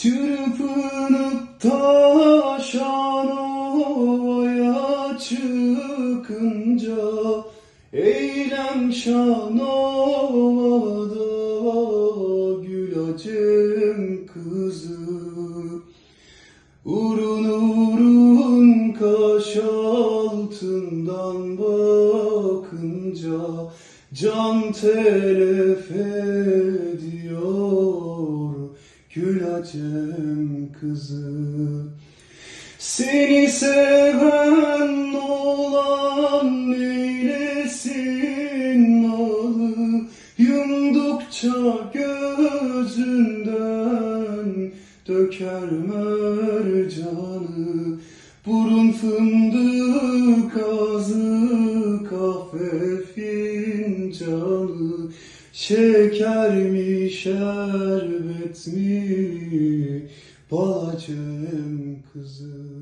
Çırpınıp taşan ovaya çıkınca Eylem şan ovada gül acem kızı. Urun urun kaş altından bakınca Can telef Gül acem kızı. Seni seven olan eylesin malı. Yumdukça gözünden döker mercanı Burun fındık ağzı kahve fincanı Şeker mi şerbet mi? Balacım kızı